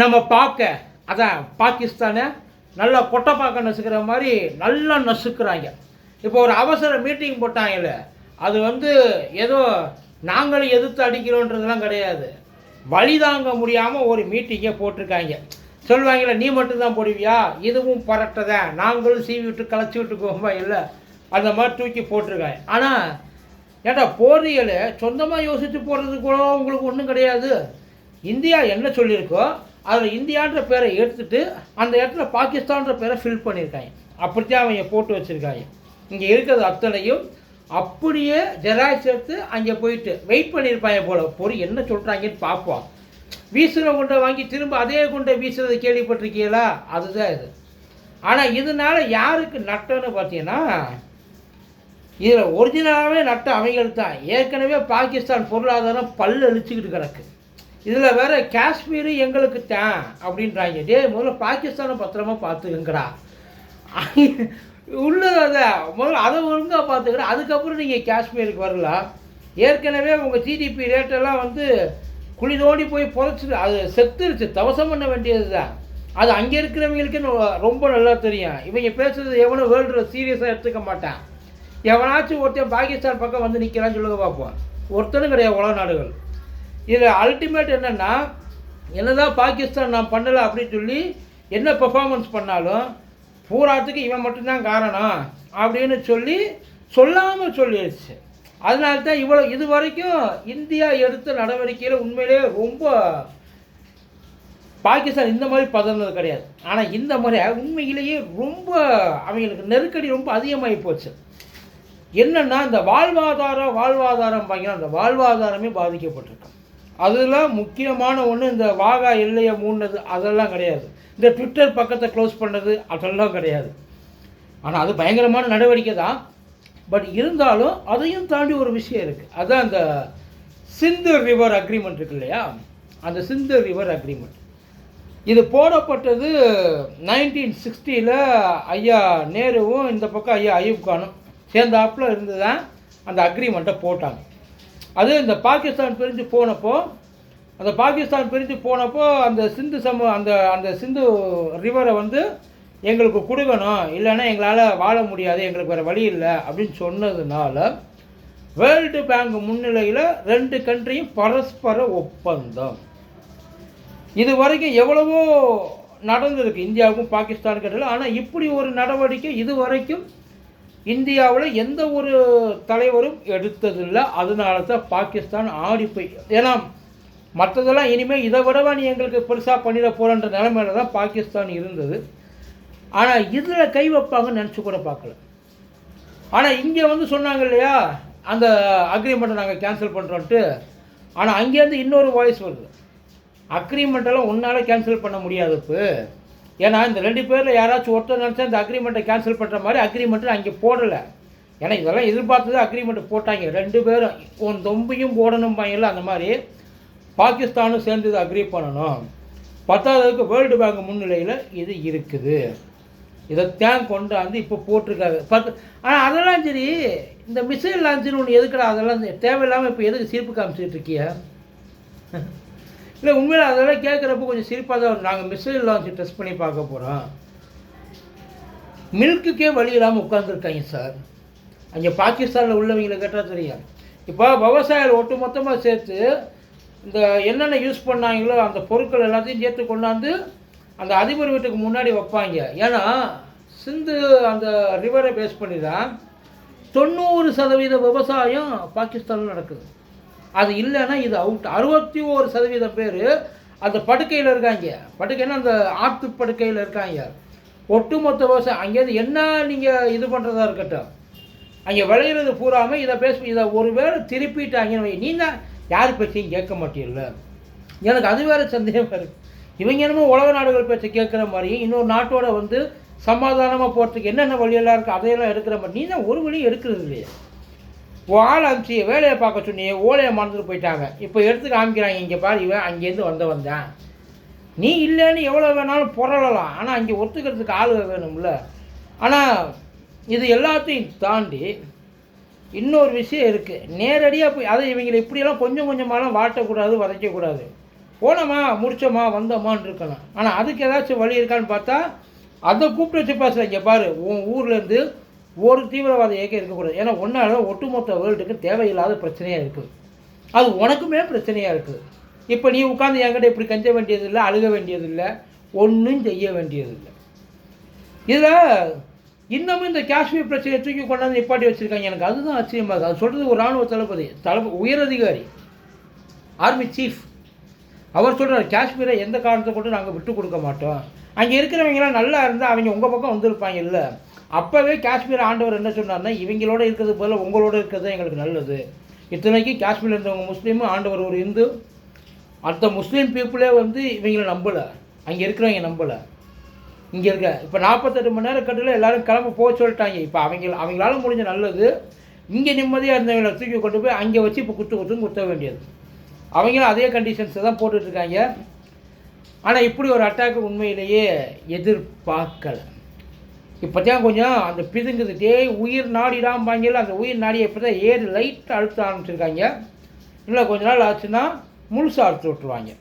நம்ம பார்க்க அதான் பாகிஸ்தானை நல்லா கொட்டை பார்க்க நசுக்கிற மாதிரி நல்லா நசுக்கிறாங்க. இப்போ ஒரு அவசர மீட்டிங் போட்டாங்கல்ல அது வந்து ஏதோ நாங்களும் எதிர்த்து அடிக்கிறோன்றதெல்லாம் கிடையாது. வழி தாங்க முடியாமல் ஒரு மீட்டிங்கை போட்டிருக்காங்க. சொல்லுவாங்கல்ல நீ மட்டும்தான் போடுவியா? இதுவும் பரட்டதான் நாங்களும் சீவி விட்டு களைச்சி விட்டு போகும்பா இல்லை? அந்த மாதிரி தூக்கி போட்டிருக்காங்க. ஆனால் ஏட்டா போடுறீங்களே சொந்தமாக யோசித்து போடுறது கூட உங்களுக்கு ஒன்றும் கிடையாது. இந்தியா என்ன சொல்லியிருக்கோ அதில் இந்தியான்ற பேரை எடுத்துட்டு அந்த இடத்துல பாகிஸ்தான்ற பேரை ஃபில் பண்ணியிருக்காங்க. அப்படித்தான் அவங்க போட்டு வச்சுருக்காங்க. இங்கே இருக்கிறது அத்தனையும் அப்படியே ஜெராக்ஸ் எடுத்து அங்கே போயிட்டு வெயிட் பண்ணியிருப்பாங்க போல. பொறி என்ன சொல்கிறாங்கன்னு பார்ப்போம். வீசுகிற குண்டை வாங்கி திரும்ப அதே குண்டை வீசுறதை கேள்விப்பட்டிருக்கீங்களா? அதுதான் இது. ஆனால் இதனால யாருக்கு நட்டம்னு பார்த்தீங்கன்னா இதில் ஒரிஜினலாகவே நட்ட அவங்களுக்கு தான் ஏற்கனவே பாகிஸ்தான் பொருளாதாரம் பல்லு அழிச்சுக்கிட்டு கிடக்கு. இதில் வேற காஷ்மீர் எங்களுக்கு தான் அப்படின்றாங்க. டே முதல்ல பாகிஸ்தானை பத்திரமா பார்த்துக்கங்கடா உள்ளது அதை முதல்ல அதை ஒழுங்காக பார்த்துக்கிறேன் அதுக்கப்புறம் நீங்கள் காஷ்மீருக்கு வரலாம் ஏற்கனவே உங்கள் ஜிடிபி ரேட்டெல்லாம் வந்து குழி தோண்டி போய் புதைச்சிது அது செத்துருச்சு. தவசம் பண்ண வேண்டியது தான் அது அங்கே இருக்கிறவங்களுக்கு ரொம்ப நல்லா தெரியும். இவங்க பேசுகிறது எவனும் வேர்ல்டு சீரியஸாக எடுத்துக்க மாட்டான். எவனாச்சும் ஒருத்தன் பாகிஸ்தான் பக்கம் வந்து நிற்கிறான்னு சொல்லுங்க பார்ப்போம் ஒருத்தனும் கிடையாது உலக நாடுகள். இதில் அல்டிமேட் என்னென்னா என்னதான் பாகிஸ்தான் நான் பண்ணலை அப்படின்னு சொல்லி என்ன பெர்ஃபார்மன்ஸ் பண்ணாலும் பூராத்துக்கு இவன் மட்டும்தான் காரணம் அப்படின்னு சொல்லி சொல்லாமல் சொல்லிடுச்சு அதனால தான் இவ்வளோ இது வரைக்கும் இந்தியா எடுத்த நடவடிக்கையில் உண்மையிலே ரொம்ப பாகிஸ்தான் இந்த மாதிரி பதறது கிடையாது. ஆனால் இந்த முறை உண்மையிலேயே ரொம்ப அவங்களுக்கு நெருக்கடி ரொம்ப அதிகமாகி போச்சு. என்னென்னா இந்த வாழ்வாதாரம் வாழ்வாதாரம் பார்த்தீங்கன்னா அந்த வாழ்வாதாரமே பாதிக்கப்பட்டிருக்கு. அதில் முக்கியமான ஒன்று இந்த வாகா எல்லையை மூடினது அதெல்லாம் கிடையாது. இந்த ட்விட்டர் பக்கத்தை க்ளோஸ் பண்ணது அதெல்லாம் கிடையாது. ஆனால் அது பயங்கரமான நடவடிக்கை தான். பட் இருந்தாலும் அதையும் தாண்டி ஒரு விஷயம் இருக்குது அதுதான் அந்த சிந்து ரிவர் அக்ரிமெண்ட் இருக்கு இல்லையா? அந்த சிந்து ரிவர் அக்ரிமெண்ட் இது போடப்பட்டது நைன்டீன் சிக்ஸ்டியில் ஐயா நேருவும் இந்த பக்கம் ஐயா அயூப் கானும் சேர்ந்தாப்புல இருந்து தான் அந்த அக்ரிமெண்ட்டை போட்டாங்க. அது இந்த பாகிஸ்தான் பிரிஞ்சு போனப்போ அந்த பாகிஸ்தான் பிரிஞ்சு போனப்போ அந்த சிந்து சம அந்த அந்த சிந்து ரிவரை வந்து எங்களுக்கு கொடுக்கணும். இல்லைன்னா எங்களால் வாழ முடியாது எங்களுக்கு வேறு வழி இல்லை அப்படின்னு சொன்னதுனால வேர்ல்டு பேங்க் முன்னிலையில் ரெண்டு கண்ட்ரியும் பரஸ்பர ஒப்பந்தம். இது வரைக்கும் எவ்வளவோ நடந்திருக்கு இந்தியாவுக்கும் பாகிஸ்தானுக்கு இடையில் ஆனால் இப்படி ஒரு நடவடிக்கை இது வரைக்கும் இந்தியாவில் எந்த ஒரு தலைவரும் எடுத்ததில்லை. அதனால தான் பாகிஸ்தான் ஆடி போய் ஏன்னா மற்றதெல்லாம் இனிமேல் இதை விடவா நீ எங்களுக்கு பெருசாக பண்ணிட போகிறன்ற நிலைமையில தான் பாகிஸ்தான் இருந்தது. ஆனால் இதில் கை வைப்பாங்கன்னு நினச்சி கூட பார்க்கல. ஆனால் இங்கே வந்து சொன்னாங்க இல்லையா அந்த அக்ரிமெண்ட்டை நாங்கள் கேன்சல் பண்ணுறோன்ட்டு ஆனால் அங்கேருந்து இன்னொரு வாய்ஸ் வருது. அக்ரிமெண்ட்டெல்லாம் உன்னால் கேன்சல் பண்ண முடியாது இப்போ. ஏன்னா இந்த ரெண்டு பேரில் யாராச்சும் ஒருத்தர் நினச்சா இந்த அக்ரிமெண்ட்டை கேன்சல் பண்ணுற மாதிரி அக்ரிமெண்ட்டு அங்கே போடலை. ஏன்னா இதெல்லாம் எதிர்பார்த்தது அக்ரிமெண்ட் போட்டாங்க. ரெண்டு பேரும் உன் தொம்பியும் போடணும் பையன்ல அந்த மாதிரி பாகிஸ்தானும் சேர்ந்து இதை அக்ரி பண்ணணும். பத்தாவதுக்கு வேர்ல்டு பேங்க் முன்னிலையில் இது இருக்குது. இதைத்தான் கொண்டாந்து இப்போ போட்டிருக்காரு. பத்து ஆனால் அதெல்லாம் சரி இந்த மிசைல் லான்ச்சுன்னு ஒன்று எதுக்குடா? அதெல்லாம் தேவையில்லாமல் இப்போ எதுக்கு சீர்ப்பு காமிச்சிட்டு இருக்கியா? இல்லை உண்மையில் அதெல்லாம் கேட்குறப்ப கொஞ்சம் சிரிப்பாக தான் வரும். நாங்கள் மிசைல் லான்ச் டெஸ்ட் பண்ணி பார்க்க போகிறோம் மில்க்குக்கே வழி இல்லாமல் உட்காந்துருக்காங்க சார் அங்கே பாகிஸ்தானில் உள்ளவங்களை கேட்டால் தெரியும். இப்போ விவசாயிகள் ஒட்டு மொத்தமாக சேர்த்து இந்த என்னென்ன யூஸ் பண்ணாங்களோ அந்த பொருட்கள் எல்லாத்தையும் சேர்த்து கொண்டாந்து அந்த அதிபர் வீட்டுக்கு முன்னாடி வைப்பாங்க. ஏன்னா சிந்து அந்த ரிவரை பேஸ் பண்ணி தான் தொண்ணூறு சதவீத விவசாயம் பாகிஸ்தானில் நடக்குது. அது இல்லைன்னா இது அவுட் அறுபத்தி ஓரு சதவீதம் பேர் அந்த படுக்கையில் இருக்காங்க. படுக்கைன்னா அந்த ஆற்று படுக்கையில் இருக்காங்க. ஒட்டுமொத்த விவசாயம் அங்கேருந்து என்ன நீங்கள் இது பண்ணுறதா இருக்கட்டும். அங்கே விளையிறது பூராமல் இதை பேச இதை ஒரு வேளை திருப்பிட்டாங்கன்னு நீ தான் யார் பேச்சையும் கேட்க மாட்டீல்ல எனக்கு அது வேறு சந்தேகம் இருக்குது இவங்க என்னமோ உலக நாடுகள் பேச்சை கேட்குற மாதிரியும் இன்னொரு நாட்டோட வந்து சமாதானமாக போகிறதுக்கு என்னென்ன வழியெல்லாம் இருக்குது அதையெல்லாம் எடுக்கிற மாதிரி நீ தான் ஒரு வழியும் எடுக்கிறது இல்லையா. ஆள் அனுப்பிச்சு வேலையை பார்க்க சொன்னியே ஓலையை மறந்துட்டு போயிட்டாங்க. இப்போ எடுத்து காமிக்கிறாங்க இங்கே பாரு இவன் அங்கேருந்து வந்த வந்தேன். நீ இல்லைன்னு எவ்வளோ வேணாலும் புரளலாம். ஆனால் அங்கே ஒத்துக்கிறதுக்கு ஆள் வேணும்ல. ஆனால் இது எல்லாத்தையும் தாண்டி இன்னொரு விஷயம் இருக்குது நேரடியாக போய் அதை இவங்களை இப்படியெல்லாம் கொஞ்சம் கொஞ்சமாலாம் வாட்டக்கூடாது வதைக்கக்கூடாது. போனோமா முடிச்சோமா வந்தோமான்னு இருக்கணும் ஆனால் அதுக்கு ஏதாச்சும் வழி இருக்கான்னு பார்த்தா அதை கூப்பிட்டு வச்சு பேசுகிறேன் இங்கே பாரு உன் ஊர்லேருந்து ஒரு தீவிரவாத இயக்கம் இருக்கக்கூடாது. ஏன்னா ஒன்றால் ஒட்டுமொத்த வேர்ல்டுக்கு தேவையில்லாத பிரச்சனையாக இருக்குது அது உனக்குமே பிரச்சனையாக இருக்குது இப்போ நீ உட்காந்து என்கிட்ட இப்படி கஞ்ச வேண்டியதில்லை அழுக வேண்டியதில்லை ஒன்றும் செய்ய வேண்டியதில்லை. இதில் இன்னமும் இந்த காஷ்மீர் பிரச்சனையை தூக்கி கொண்டாந்து நிப்பாட்டி வச்சுருக்காங்க. எனக்கு அதுதான் ஆச்சரியமாக இருக்குது அது சொல்கிறது ஒரு ராணுவ தளபதி தளப உயரதிகாரி ஆர்மி சீஃப் அவர் சொல்கிறார் காஷ்மீரை எந்த காரணத்தை கொண்டு நாங்கள் விட்டு கொடுக்க மாட்டோம். அங்கே இருக்கிறவங்களாம் நல்லா இருந்தால் அவங்க உங்கள் பக்கம் வந்திருப்பாங்க. இல்லை. அப்போவே காஷ்மீர் ஆண்டவர் என்ன சொன்னார்னா இவங்களோட இருக்கிறது போல் உங்களோட இருக்கிறது எங்களுக்கு நல்லது. இத்தனைக்கு காஷ்மீரில் இருந்தவங்க முஸ்லீமும் ஆண்டவர் ஒரு இந்து. அடுத்த முஸ்லீம் பீப்புளே வந்து இவங்களை நம்பலை. அங்கே இருக்கிறவங்க நம்பலை. இங்கே இருக்க இப்போ நாற்பத்தெட்டு மணி நேரம் கட்டில் எல்லாரும் கிளம்ப போக சொல்லிட்டாங்க. இப்போ அவங்க அவங்களால முடிஞ்ச நல்லது இங்கே நிம்மதியாக இருந்தவங்களை தூக்கி கொண்டு போய் அங்கே வச்சு இப்போ குத்து குத்துன்னு குத்த வேண்டியது. அவங்களும் அதே கண்டிஷன்ஸை தான் போட்டுட்ருக்காங்க ஆனால் இப்படி ஒரு அட்டாக் உண்மையிலேயே எதிர்பார்க்கலை. இப்போ தான் கொஞ்சம் அந்த பிதுங்குது. டேய் உயிர் நாடிடாம்பாங்கல்ல அந்த உயிர் நாடியை இப்போ தான் ஏறி லைட்டாக அழுத்த ஆரம்பிச்சிருக்காங்க. இல்லை கொஞ்ச நாள் ஆச்சுன்னா முழுசாக அழுத்து விட்ருவாங்க